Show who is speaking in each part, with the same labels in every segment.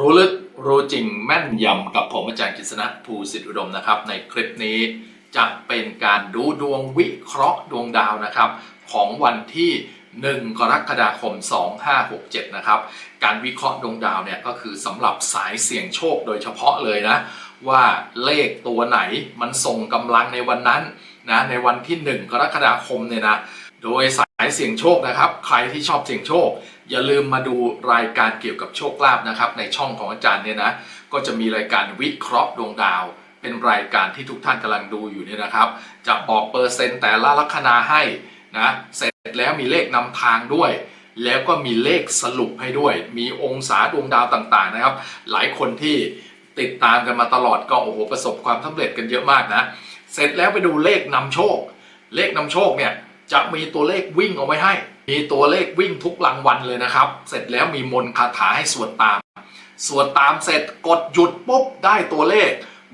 Speaker 1: รู้ลึกรู้จริงแม่นยำกับผมอาจารย์กฤษณะภูสิทธิอุดมนะครับ ในคลิปนี้จะเป็นการดูดวงวิเคราะห์ดวงดาวนะครับ ของวันที่ 1 กรกฎาคม 2567 นะครับ การวิเคราะห์ดวงดาวเนี่ยก็คือสำหรับสายเสี่ยงโชคโดยเฉพาะเลยนะ ว่าเลขตัวไหนมันส่งกำลังในวันนั้นนะในวันที่ 1 กรกฎาคมเนี่ยนะโดยสาย เสี่ยงโชคนะครับ ใครที่ชอบเสี่ยงโชค อย่าลืมมาดูรายการเกี่ยวกับโชคลาภนะครับ ในช่องของอาจารย์เนี่ยนะก็จะมีรายการวิเคราะห์ดวงดาว เป็นรายการที่ทุกท่านกำลังดูอยู่เนี่ยนะครับ จะบอกเปอร์เซ็นต์แต่ละลัคนาให้นะเสร็จแล้วมีเลขนำทางด้วย แล้วก็มีเลขสรุปให้ด้วย มีองศาดวงดาวต่างๆนะครับ หลายคนที่ติดตามกันมาตลอดก็โอ้โหประสบความสำเร็จกันเยอะมากนะเสร็จแล้วไปดูเลขนำโชค เลขนำโชคเนี่ย จะมีตัวเลขวิ่งเอาไว้ให้ มีตัวเลขวิ่งทุกรางวัลเลยนะครับ เสร็จแล้วมีมนคาถาให้สวดตาม สวดตามเสร็จกดหยุดปุ๊บได้ตัวเลข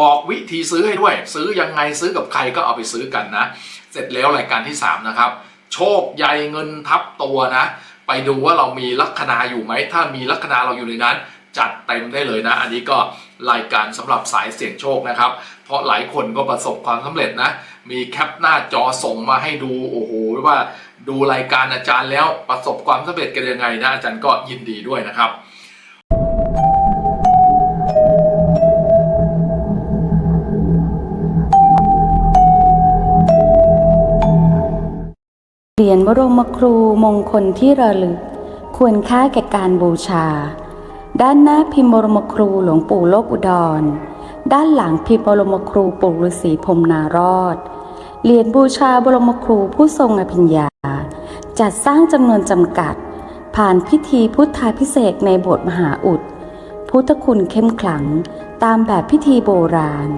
Speaker 1: บอกวิธีซื้อให้ด้วย ซื้อยังไงซื้อกับใครก็เอาไปซื้อกันนะ เสร็จแล้วรายการที่ 3 นะครับ โชคใหญ่เงินทับตัวนะ ไปดูว่าเรามีลัคนาอยู่ไหม ถ้ามีลัคนาเราอยู่ในนั้น จัดเต็มได้เลยนะ อันนี้ก็รายการสำหรับสายเสี่ยงโชคนะครับ เพราะหลายคนก็ประสบความสำเร็จนะ มีแคปหน้าจอส่งมาให้ดูโอ้โหว่าดูรายการอาจารย์แล้วประสบความสำเร็จกันยังไงนะอาจารย์ก็ยินดีด้วยนะครับ
Speaker 2: เหรียญบรมครูมงคลที่ระลึก ควรค่าแก่การบูชา ด้านหน้าพิมพ์บรมครูหลวงปู่โลกอุดร ด้านหลังพิมพ์บรมครูปู่ฤาษีพรมนารอด เหรียญบูชาบรมครูผู้ทรงอภิญญา จัดสร้างจำนวนจำกัด ผ่านพิธีพุทธาพิเศษในโบสถ์มหาอุด พุทธคุณเข้มขลังตามแบบพิธีโบราณ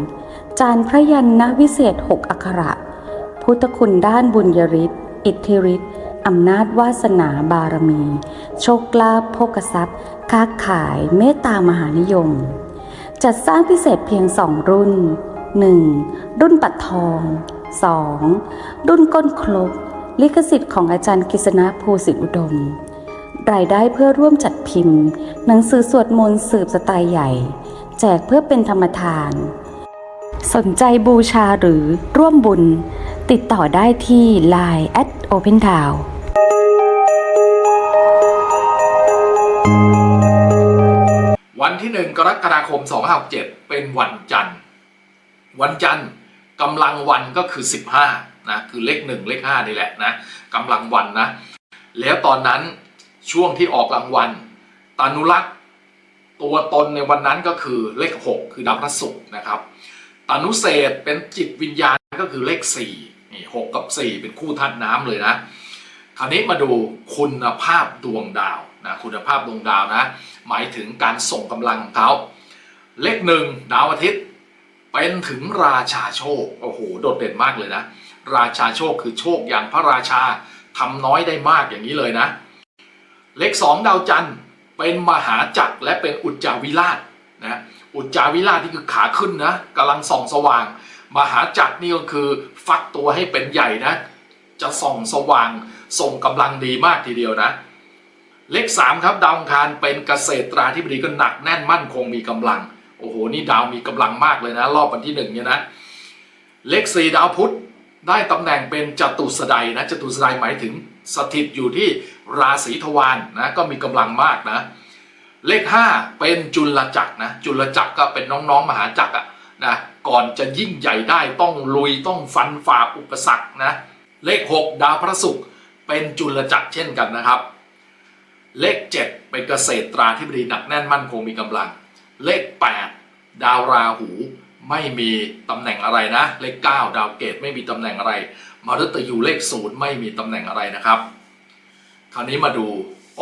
Speaker 2: จานพระยันนวิเศษหกอักขระ พุทธคุณด้านบุญยริศอิทธิฤทธิ์อำนาจวาสนาบารมี โชคลาภโภกทรัพย์ ค้าขายเมตตามหานิยม จัดสร้างพิเศษเพียงสองรุ่น 1. รุ่นปัดทอง 2. รุ่นก้นครบลิขสิทธิ์ของอาจารย์กฤษณะภูสิทธิอุดม รายได้เพื่อร่วมจัดพิมพ์ หนังสือสวดมนต์สืบสไตล์ใหญ่ แจกเพื่อเป็นธรรมทาน สนใจบูชาหรือร่วมบุญ ติดต่อได้ที่ Line at Open Town
Speaker 1: วันที่ 1 กรกฎาคม 2567เป็นวันจันทร์ วันจันทร์ กำลังวันก็คือ 15นะคือเลข1เลข5นี่แหละนะกำลังวันนะแล้วตอนนั้นช่วงที่ออกรางวัลตานุรักษ์ตัวตนในวันนั้นก็คือเลข 6 คือดาวพระศุกร์นะครับตานุเศษเป็นจิตวิญญาณก็คือเลข4นี่6กับ 4 เป็นคู่ธาตุน้ำเลยนะคราวนี้มาดูคุณภาพดวงดาวนะคุณภาพดวงดาวนะหมายถึงการส่งกำลังของเขาเลขหนึ่งดาวอาทิตย์ เป็นถึงราชาโชค โอ้โห โดดเด่นมากเลยนะ ราชาโชคคือโชคอย่างพระราชาทำน้อยได้มากอย่างนี้เลยนะ เลขสองดาวจันทร์เป็นมหาจักรและเป็นอุจจาวิราชนะอุจจาวิราชที่คือขาขึ้นนะกำลังส่องสว่าง มหาจักรนี่ก็คือฟักตัวให้เป็นใหญ่นะ จะส่องสว่างส่งกำลังดีมากทีเดียวนะ เลขสามครับดาวอังคารเป็นเกษตราธิบดีก็หนักแน่นมั่นคงมีกำลัง โอ้โห นี่ดาวมีกำลังมากเลยนะ รอบวันที่หนึ่งเนี่ยนะ เลขสี่ดาวพุธได้ตำแหน่งเป็นจตุสไดนะจตุสไดหมายถึงสถิตอยู่ที่ราศีทวารนนะก็มีกำลังมากนะ เลขห้าเป็นจุลจักรนะจุลจักรก็เป็นน้องๆมหาจักรอะนะก่อนจะยิ่งใหญ่ได้ต้องลุยต้องฟันฝ่าอุปสรรคนะเลขหกดาวพระศุกร์เป็นจุลจักรเช่นกันนะครับ เลข 7 เป็นเกษตราธิบดีหนักแน่นมั่นคงมีกำลัง เลข 8 ดาวราหูไม่มีตำแหน่งอะไรนะ เลข 9 ดาวเกตไม่มีตำแหน่งอะไรมฤตยูเลขศูนย์ไม่มีตำแหน่งอะไรนะครับ คราวนี้มาดู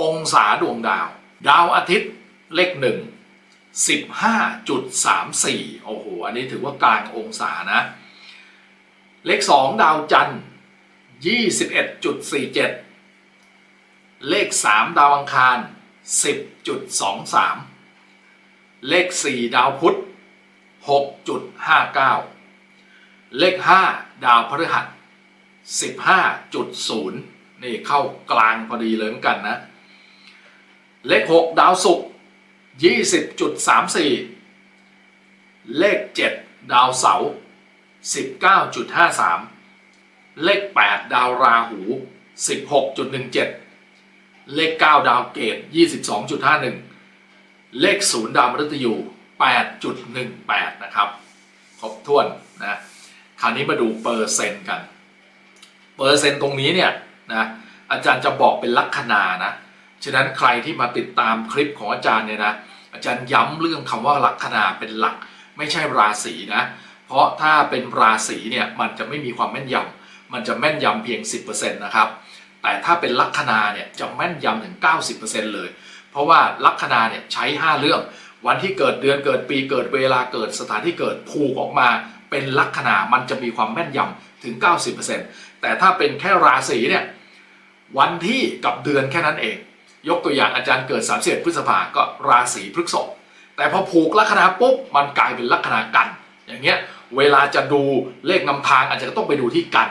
Speaker 1: องศาดวงดาว ดาวอาทิตย์เลข1 15.34โอ้โห อันนี้ถือว่ากลางองศานะ เลข2ดาวจันทร์21.47เลข3ดาวอังคาร10.23 เลข 4 ดาวพุธ 6.59 เลข 5 ดาวพฤหัส 15.0 นี่เข้ากลางพอดีเลยเหมือนกันนะ เลข 6 ดาวศุกร์20.34 เลข 7 ดาวเสาร์19.53 เลข 8 ดาวราหู 16.17 เลข 9 ดาวเกต22.51 เลข0ดาวมฤตยู 8.18 นะครับ ครบถ้วนนะ คราวนี้มาดูเปอร์เซ็นต์กัน เปอร์เซ็นต์ตรงนี้เนี่ยนะอาจารย์จะบอกเป็นลัคนานะ ฉะนั้นใครที่มาติดตามคลิปของอาจารย์เนี่ยนะ อาจารย์ย้ำเรื่องคำว่าลัคนาเป็นหลัก ไม่ใช่ราศีนะ เพราะถ้าเป็นราศีเนี่ยมันจะไม่มีความแม่นยำมันจะแม่นยำเพียง 10%นะครับ แต่ถ้าเป็นลัคนาเนี่ยจะแม่นยำถึง 90%เลย ราะว่าลัคนาเนี่ยใช้ 5 เรื่อง วันที่เกิดเดือนเกิดปีเกิดเวลาเกิดสถานที่เกิดผูกออกมาเป็นลัคนามันจะมีความแม่นยำถึง 90%แต่ถ้าเป็นแค่ราศีเนี่ยวันที่กับเดือนแค่นั้นเอง ยกตัวอย่างอาจารย์เกิด 31พฤษภาก็ราศีพฤษภแต่พอผูกลัคนาปุ๊บมันกลายเป็นลัคนากัน อย่างเงี้ยเวลาจะดูเลขนำทางอาจจะต้องไปดูที่กัน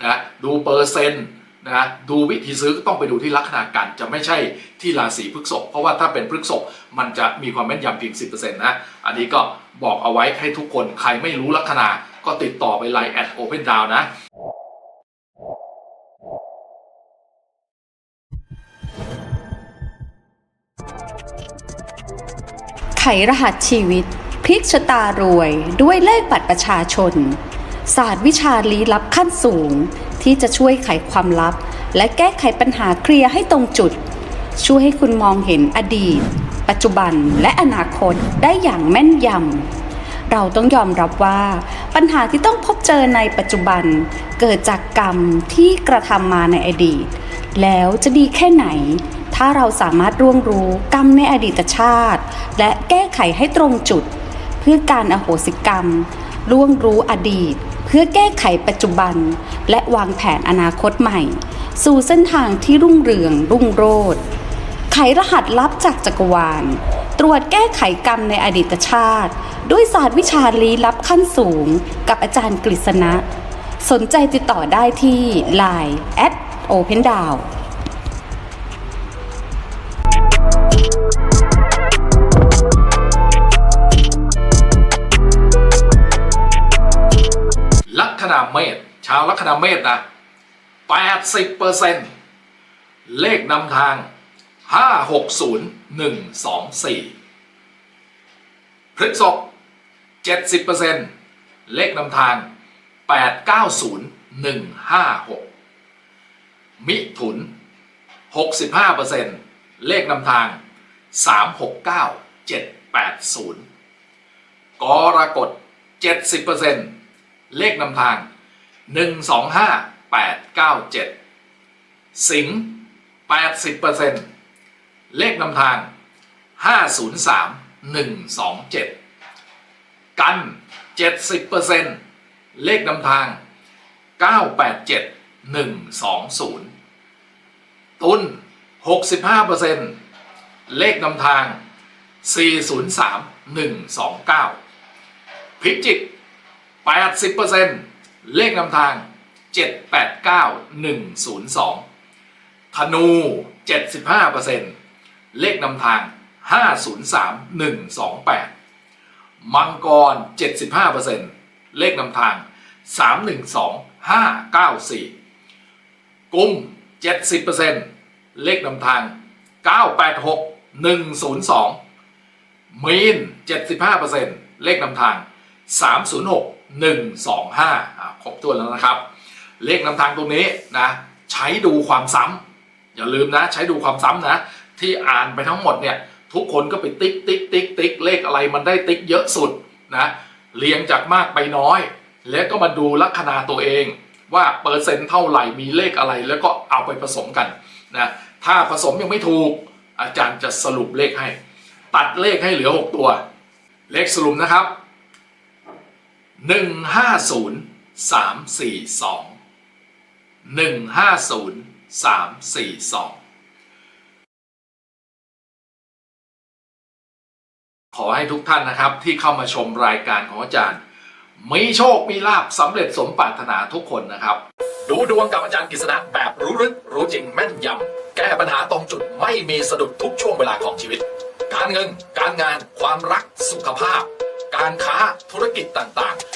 Speaker 1: นะดูเปอร์เซ็นต์ นะดูวิธีซื้อก็ต้องไปดูที่ลัคนากันจะไม่ใช่ที่ราศีพฤษภเพราะว่าถ้าเป็นพฤษภมันจะมีความแม่นยำเพียง 10%นะอันนี้ก็บอกเอาไว้ให้ทุกคนใครไม่รู้ลัคนาก็ติดต่อไปไลน์แอดโอเพนดาวนะ
Speaker 2: ไขรหัสชีวิต พลิกชะตารวยด้วยเลขบัตรประชาชน ศาสตร์วิชาลี้ลับขั้นสูง ที่จะช่วยไขความลับ และแก้ไขปัญหาเคลียร์ให้ตรงจุด ช่วยให้คุณมองเห็นอดีต ปัจจุบันและอนาคตได้อย่างแม่นยำเราต้องยอมรับว่าปัญหาที่ต้องพบเจอในปัจจุบัน เกิดจากกรรมที่กระทำมาในอดีต แล้วจะดีแค่ไหน ถ้าเราสามารถร่วงรู้กรรมในอดีตชาติ และแก้ไขให้ตรงจุด เพื่อการอโหสิกรรมล่วงรู้อดีต เพื่อแก้ไขปัจจุบัน และวางแผนอนาคตใหม่ สู่เส้นทางที่รุ่งเรืองรุ่งโรจน์ไขรหัสลับจากจักรวาล ตรวจแก้ไขกรรมในอดีตชาติ ด้วยศาสตร์วิชาลี้ลับขั้นสูง กับอาจารย์กฤษณะ สนใจติดต่อได้ที่ Line at Open Down
Speaker 1: เมษชาวลัคนาเมษนะ80%เลขนำทาง560124พฤษภ70%เลขนำทาง890156มิถุน65%เลขนำทาง369780กรกฎ70%เลขนำทาง 125897 สิงห์80%เลขนำทาง 503127 กัน 70%เลขนำทาง 987120 ตุน65%เลขนำทาง 403129 พิจิก 80% เลขนำทาง 789102 ธนู 75%เลขนำทาง 503128 มังกร 75%เลขนำทาง 312594 กุม 70%เลขนำทาง 986102มีน75%เลขนำทาง 306 125 รบถ้วนแล้วนะครับ เลขนำทางตรงนี้นะใช้ดูความซ้ำอย่าลืมนะ ใช้ดูความซ้ำนะ ที่อ่านไปทั้งหมดเนี่ยทุกคนก็ไปติ๊กติ๊กติ๊กติ๊กเลขอะไรมันได้ติ๊กเยอะสุดนะเรียงจากมากไปน้อย แล้วก็มาดูลัคนาตัวเอง ว่าเปอร์เซ็นต์เท่าไหร่มีเลขอะไร แล้วก็เอาไปผสมกันนะถ้าผสมยังไม่ถูก อาจารย์จะสรุปเลขให้ ตัดเลขให้เหลือ 6 ตัว เลขสรุปนะครับหนึ่งห้าศูนย์ สามสี่สองหนึ่งห้าศูนย์สามสี่สองขอให้ทุกท่านนะครับที่เข้ามาชมรายการของอาจารย์ มีโชค มีลาบสำเร็จสมปรารถนาทุกคนนะครับ ดูดวงกับอาจารย์กฤษณะแบบรู้ลึกรู้จริงแม่นยำแก้ปัญหาตรงจุดไม่มีสะดุดทุกช่วงเวลาของชีวิตกการเงิน การงาน ความรักสุขภาพ การค้าธุรกิจต่างๆ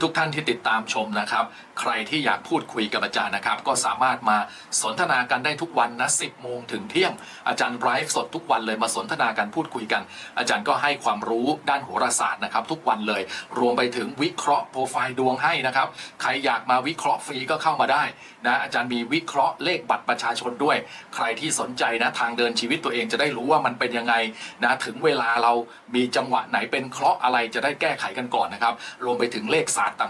Speaker 1: Donc ท่านที่ติดตามชมนะครับ ใครที่อยากพูดคุยกับอาจารย์นะครับ ก็สามารถมาสนทนากันได้ทุกวันนะ 10 โมงถึงเที่ยง อาจารย์ไลฟ์สดทุกวันเลยมาสนทนากันพูดคุยกัน อาจารย์ก็ให้ความรู้ด้านโหราศาสตร์นะครับ ทุกวันเลย รวมไปถึงวิเคราะห์โปรไฟล์ดวงให้นะครับ ใครอยากมาวิเคราะห์ฟรีก็เข้ามาได้นะอาจารย์มีวิเคราะห์เลขบัตรประชาชนด้วย ใครที่สนใจนะทางเดินชีวิตตัวเองจะได้รู้ว่ามันเป็นยังไงนะถึงเวลาเรามีจังหวะไหนเป็นเคราะห์อะไรจะได้แก้ไขกันก่อนนะครับ รวมไปถึงเลขศาสตร์ต่าง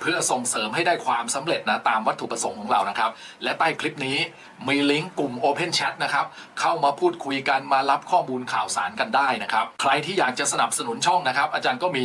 Speaker 1: เพื่อส่งเสริมให้ได้ความสำเร็จนะตามวัตถุประสงค์ของเรานะครับ และใต้คลิปนี้มีลิงก์กลุ่ม Open Chat นะครับ เข้ามาพูดคุยกันมารับข้อมูลข่าวสารกันได้นะครับ ใครที่อยากจะสนับสนุนช่องนะครับ อาจารย์ก็มี